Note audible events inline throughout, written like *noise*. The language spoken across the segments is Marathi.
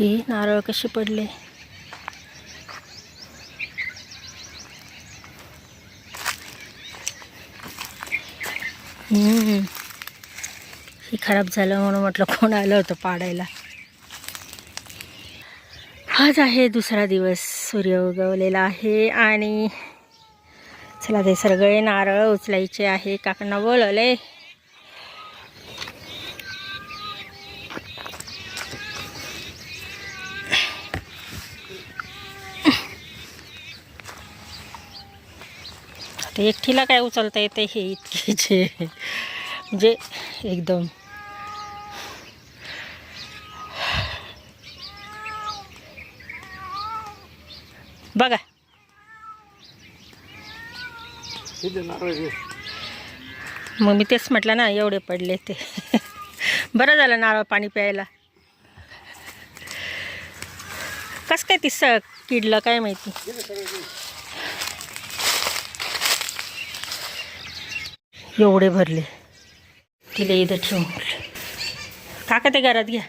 हे नारळ कसे पडले? हे खराब झालं म्हणून म्हटलं कोण आलं होतं पाडायला. आज आहे दुसरा दिवस. सूर्य उगवलेला आहे आणि चला ते सगळे नारळ उचलायचे आहे. काकांना बोलवले एकटीला काय उचलता येते हे इतकेचे. म्हणजे एकदम. बघा. मग मी तेच म्हटलं ना एवढे पडले ते. बरं झालं नारळ पाणी प्यायला. कस काय ती स किडलं काय माहिती? एवढे भरले. तिला इथं ठेवून काका ते घरात घ्या.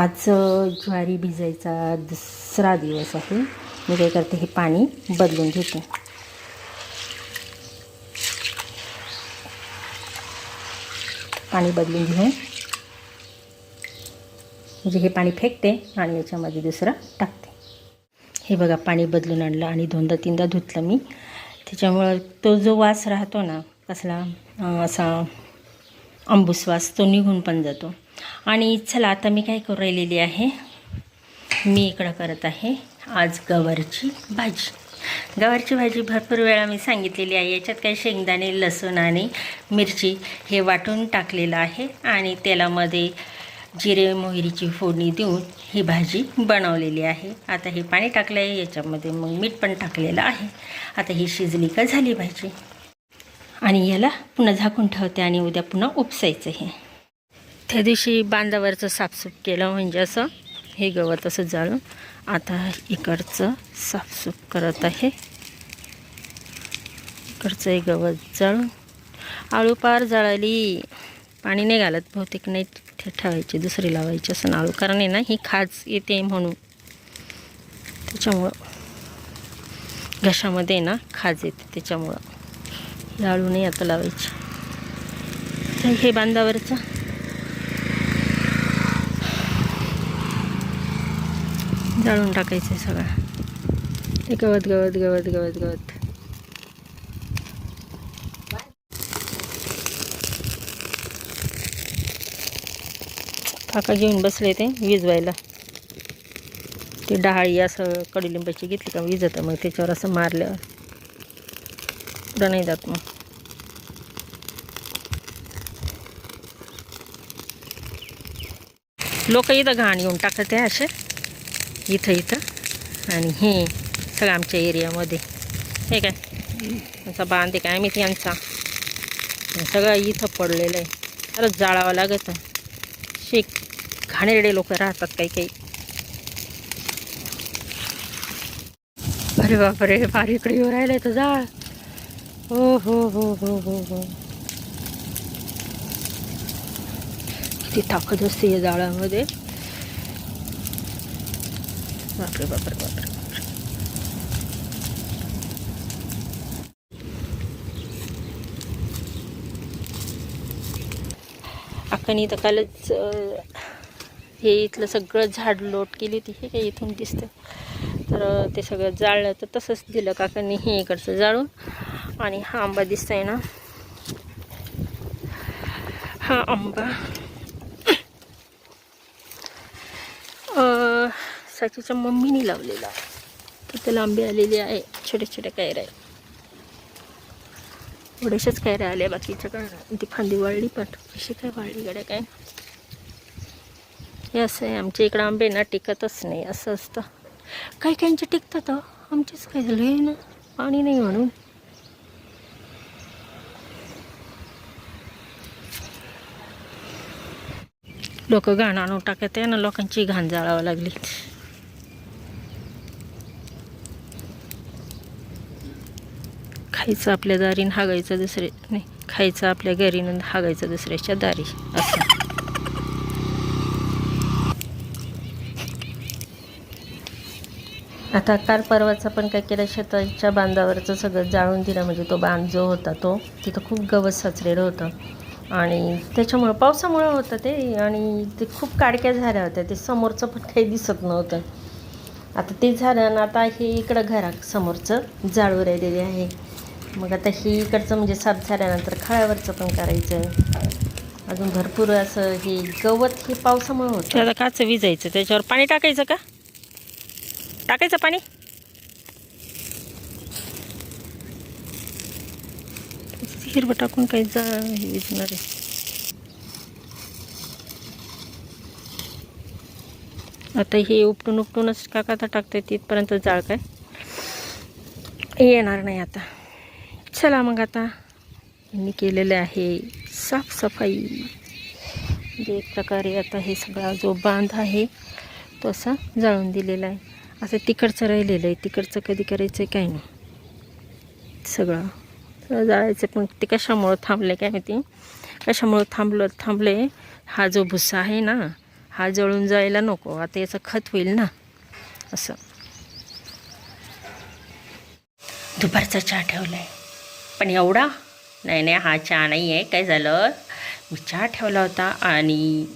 आज ज्वारी भिजायचा दुसरा दिवस आहे. मी काय करते हे पाणी बदलून घेते. पाणी बदलून घेऊन. म्हणजे हे पाणी फेकते आणि याच्यामध्ये दुसरं टाकते. हे बघा पाणी बदलून आणलं आणि दोनदा तीनदा धुतलं मी. त्याच्यामुळं तो जो वास राहतो ना कसला असा आंबूसवास तो निघून पण जातो. आणि चला आता मी काय करू राहिलेली आहे? मी इकडं करत आहे आज गवारची भाजी. गवारची भाजी भरपूर वेळा मी सांगितलेली आहे. याच्यात काही शेंगदाणे लसूण आणि मिरची हे वाटून टाकलेलं आहे आणि तेलामध्ये जिरे मोहरीची फोडणी देऊन ही भाजी बनवलेली आहे. आता हे पाणी टाकलं आहे याच्यामध्ये मग मीठ पण टाकलेलं आहे. आता ही शिजली का झाली भाजी. आणि याला पुन्हा झाकून ठेवते आणि उद्या पुन्हा उपसायचं हे. त्या दिवशी बांधावरचं साफसूफ केलं म्हणजे असं हे गवत असं जाळून आता इकडचं साफसूफ करत आहे. इकडचं हे गवत जाळून आळू पार जळाली. पाणी नाही घालत बहुतेक नाही ठेवायची? दुसरी लावायची असं आळू कारण आहे ना ही खाज येते म्हणून. त्याच्यामुळं घशामध्ये ना खाज येते त्याच्यामुळं. लाडू नाही आता लावायची. तर हे बांधावरचं. जाळून टाकायचं आहे सगळं. ते गवत गवत गवत गवत गवत. काका घेऊन बसले ते विजवायला. ती डहाळी असं कडुलिंबाची घेतली का विजतं मग त्याच्यावर असं मारल्यावर. पुढं नाही जात मग. लोक इथं घाण येऊन टाकत आहे असे. इथं इथं. आणि हे सगळं आमच्या एरियामध्ये. हे काय? त्यांचा बांध आहे काय आम्ही यांचा सगळं इथं पडलेलं आहे. खरंच जाळावं लागत. असे घाणेरडे लोक राहतात काही काही. अरे बापरे फार इकडे येऊ राहिले तर जाळ हो हो हो हो हो हो. किती ताकद असते या जाळ्यामध्ये. बापरे बापरे बापरे. ठिकाणी तर कालच हे इथलं सगळं झाड लोट केली होती हे काय इथून दिसतं. तर ते सगळं जाळलं तर तसंच दिलं काकांनी हे इकडचं जाळून. आणि हा आंबा दिसतोय ना. हा आंबा. साचीच्या मम्मीने लावलेला. तर त्याला आंबे आलेले आहे छोटे छोटे कैऱ्या आहे थोडेसेच काय राहिले बाकीच्या कारण ती फांदी वाळली पण कशी काय वाळली गड्या काय? हे असं आहे आमच्या इकडं आंबे ना टिकतच नाही असं असतं. काही काहींचे टिकतात हो, आमचेच काय झालं हे ना पाणी नाही म्हणून. लोक घाण आणून टाकत आहे ना लोकांची घाण जाळावं लागली. खायचं आपल्या दारीन हागायचं दुसरे नाही खायचं आपल्या घरी नंतर हागायचं दुसऱ्याच्या दारी. असं. आता कार परवाचा पण काय केलं शेताच्या बांधावरचं सगळं जाळून दिलं म्हणजे तो बांध जो होता तो तिथं खूप गवत साचलेलं होतं. आणि त्याच्यामुळं पावसामुळं होतं ते आणि ते खूप काडक्या झाल्या होत्या ते समोरचं पण काही दिसत नव्हतं. आता ते झालं आणि आता हे इकडं घरा समोरचं जाळू राहिलेले आहे. मग आता हे इकडचं म्हणजे साफ झाल्यानंतर खळ्यावरचं पण करायचं. अजून भरपूर असं हे गवत हे पावसामुळं होतं. आता काच विजायचं त्याच्यावर पाणी टाकायचं का? टाकायचं पाणी? हिरवं टाकून काही जा हे विजणार आहे. आता हे उपटून उपटूनच काका आता टाकते तिथपर्यंत जाळ काय? येणार नाही आता. चला मग आता. मी केलेलं आहे साफसफाई. म्हणजे एक प्रकारे आता हे सगळा जो बांध आहे तो असा जाळून दिलेला आहे. असं तिकडचं राहिलेलं आहे. तिकडचं कधी करायचं आहे काय नाही. सगळं. सगळं जाळायचं. पण ते कशामुळं थांबलं काय माहिती? कशामुळं थांबलं थांबले हा जो भुस्सा आहे ना हा जळून जायला नको. आता याचं खत होईल ना. असं. दुपारचा चहा ठेवला आहे पण एवढा? नाही नाही हा चहा नाही आहे काय झालं? मी चहा ठेवला होता आणि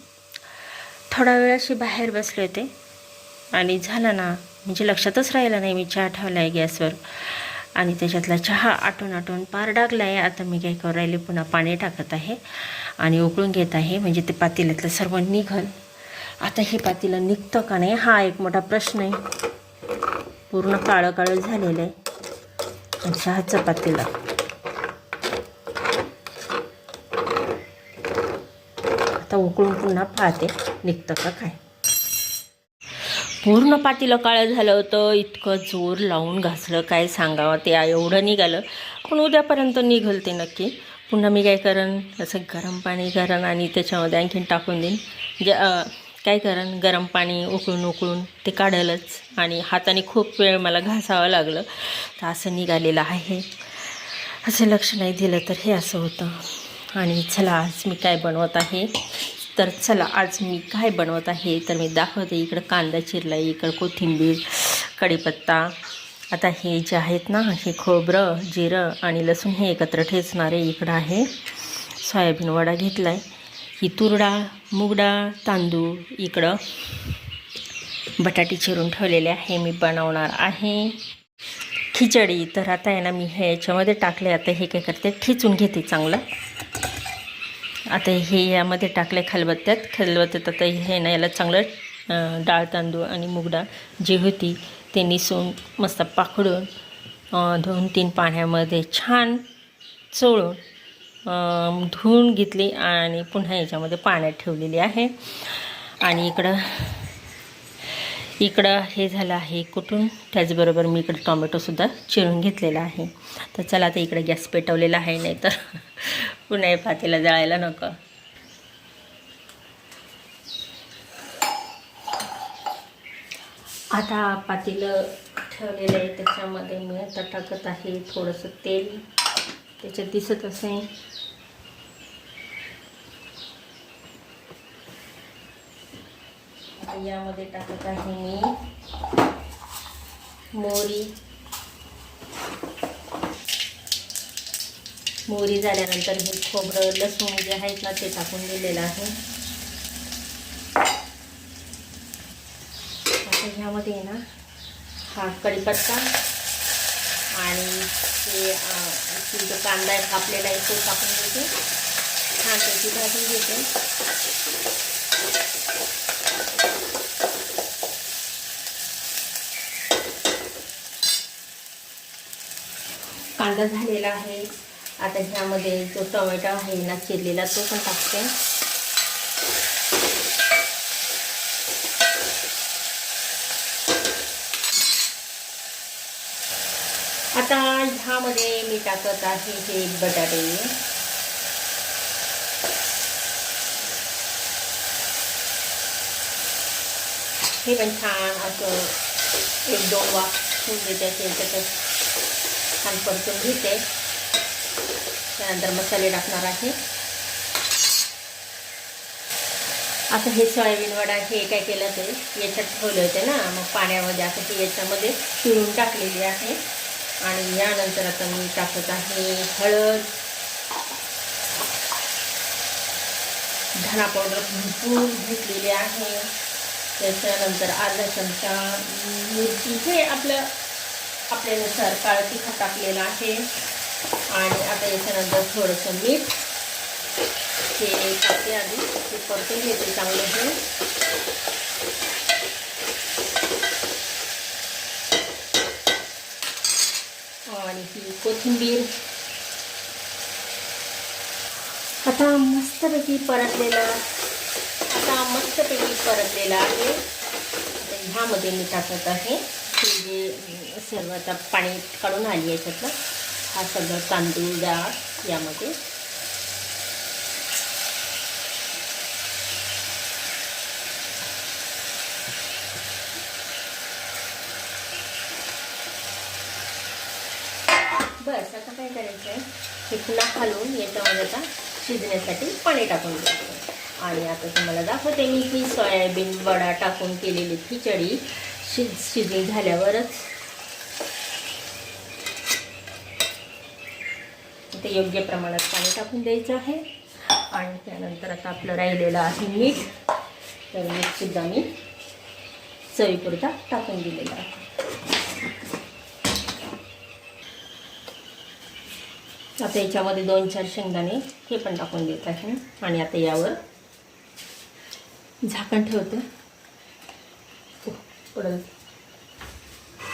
थोडा वेळ अशी बाहेर बसले होते. आणि झालं ना म्हणजे लक्षातच राहिलं नाही मी चहा ठेवला आहे गॅसवर. आणि त्याच्यातला चहा आटून आटून पार डागला आहे आता मी काय करू राहिले पुन्हा पाणी टाकत आहे आणि उकळून घेत आहे. म्हणजे ते पातेल्यातलं सर्व निघल. आता हे पातेलं निघतं का नाही हा एक मोठा प्रश्न आहे. पूर्ण काळं काळं झालेलं आहे. आणि चहाचं पातेलं. आता उकळून पुन्हा पाहते. निघतं का काय? पूर्ण पातीला काळं झालं होतं. इतकं जोर लावून घासलं. काय सांगावं ते एवढं निघालं. पण उद्यापर्यंत निघल ते नक्की. पुन्हा मी काय करण? असं गरम पाणी करण आणि त्याच्यामध्ये आणखीन टाकून देईन. जे काय करण? गरम पाणी उकळून उकळून ते काढलंच. आणि हाताने खूप वेळ मला घासावं लागलं. तर असं निघालेलं आहे. असं लक्ष नाही दिलं तर हे असं होतं. आणि चला आज मी काय बनवत आहे? तर चला आज मी काय बनवत आहे? तर मी दाखवते इकडं कांदा चिरला इकडं कोथिंबीर कढीपत्ता. आता हे जे आहेत ना हे खोबरं जिरं आणि लसूण हे एकत्र ठेचणारे इकडं आहे. सोयाबीन वडा घेतला आहे ही तूर डाळ मूग डाळ तांदूळ इकडं बटाटे चिरून ठेवलेले आहे मी बनवणार आहे. खिचडी तर आता आहे ना मी हे याच्यामध्ये टाकले आता हे काय करते? ठेचून घेते चांगलं. आता हे यामध्ये टाकले खलबत्त्यात. खलबत्त्यात आता हे ना याला चांगलं डाळ तांदूळ आणि मुगडा जी होती ते निसून मस्त पाखडून दोन तीन पाण्यामध्ये छान चोळून धुवून घेतली आणि पुन्हा याच्यामध्ये पाण्यात ठेवलेली आहे. आणि इकडं इकडं हे झालं आहे कुठून? त्याचबरोबर मी इकडं टॉमॅटोसुद्धा चिरून घेतलेला आहे. तर चला आता इकडे गॅस पेटवलेला आहे नाही तर *laughs* पुन्हा पातेला जळायला नको. आता पातेलं ठेवलेलं आहे त्याच्यामध्ये मी आता टाकत आहे थोडंसं तेल. त्याच्यात दिसत असेल. यामध्ये टाकत आहे मी मोरी मोरी झाल्यानंतर हे खोबरं लसूण जे आहेत ना ते टाकून दिलेलं आहे. आता ह्यामध्ये ना हा कढीपत्ता आणि ते जो कांदा आहे कापलेला आहे तो टाकून देते. छान त्याची भाजून घेते. कांदा झालेला आहे. आता ह्यामध्ये जो टोमॅटो आहे ना चिरलेला तो पण टाकते. आता ह्यामध्ये मी टाकत आहे हे बटाटे. हे पण छान असं एक दोन वाफ त्याचे त्याच्यात छान परतून घेते. त्यानंतर मसाले टाकणार आहे. आता हे सोयाबीन वडा हे काय केलं ते याच्यात ठेवले होते ना मग पाण्यामध्ये आता हे याच्यामध्ये पिळून टाकलेली आहे. आणि यानंतर आता मी टाकत आहे हळद. धना पावडर भरपूर घेतलेली आहे. त्याच्यानंतर अर्धा चमचा मिरची हे आपलं आपल्यानुसार काळं खत टाकलेलं आहे. आणि आता याच्यानंतर थोडंसं मीठ. हे टाकते आधी. ते परतून घेते चांगलं हे आणि ही कोथिंबीर. आता मस्तपैकी परतलेला आता मस्तपैकी परतलेला आहे. आता ह्यामध्ये मी टाकत आहे. म्हणजे, ही जे सर्व आता पाणी काढून आली याच्यातलं हा सगळं तांदूळ डाळ यामध्ये. बस आता काय करायचं आहे हे पुन्हा खालून याच्यामध्ये आता शिजण्यासाठी पाणी टाकून द्यायचं आणि आता तुम्हाला दाखवते मी की सोयाबीन वडा टाकून केलेली खिचडी. शिज शिजून झाल्यावरच. ते योग्य प्रमाणात पाणी टाकून द्यायचं आहे. आणि त्यानंतर आता आपलं राहिलेलं आहे मीठ. तर मीठसुद्धा मी चवीपुरता टाकून दिलेलं आहे. आता याच्यामध्ये दोन चार शेंगदाणे हे पण टाकून देत आहे. आणि आता यावर झाकण ठेवते. पडेल.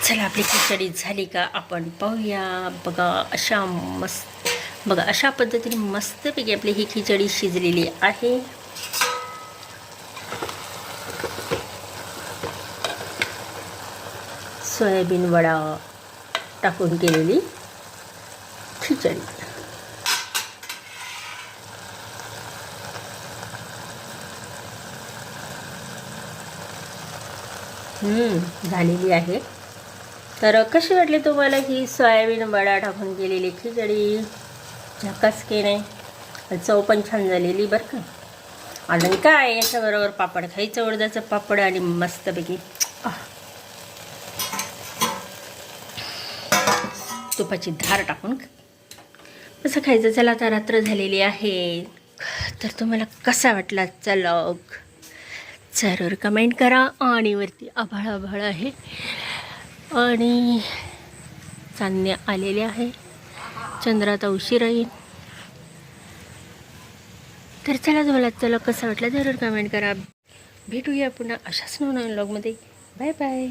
चला आपली खिचडी झाली का आपण पाहूया. बघा अशा मस्त बघा अशा पद्धतीने मस्तपैकी आपली ही खिचडी शिजलेली आहे. सोयाबीन वडा टाकून केलेली खिचडी. झालेली आहे. तर कशी वाटली तुम्हाला ही सोयाबीन वडा टाकून केलेली खिचडी? झकास की नाही? चव पण छान झालेली बरं का. आणि काय याच्याबरोबर पापड खायचं? उडदाचं पापड आणि मस्तपैकी. तुपाची धार टाकून. कसं खायचं? चला आता रात्र झालेली आहे. तर तुम्हाला कसा वाटला? चलग जरूर कमेंट करा आणि वरती आभाळ आभाळ आहे. आणि चांदणे आलेले आहे. चंद्राचा उशीर येईल तर चला तुम्हाला चला कसं वाटलं जरूर कमेंट करा. भेटूया पुन्हा अशाच नवीन ब्लॉगमध्ये बाय बाय.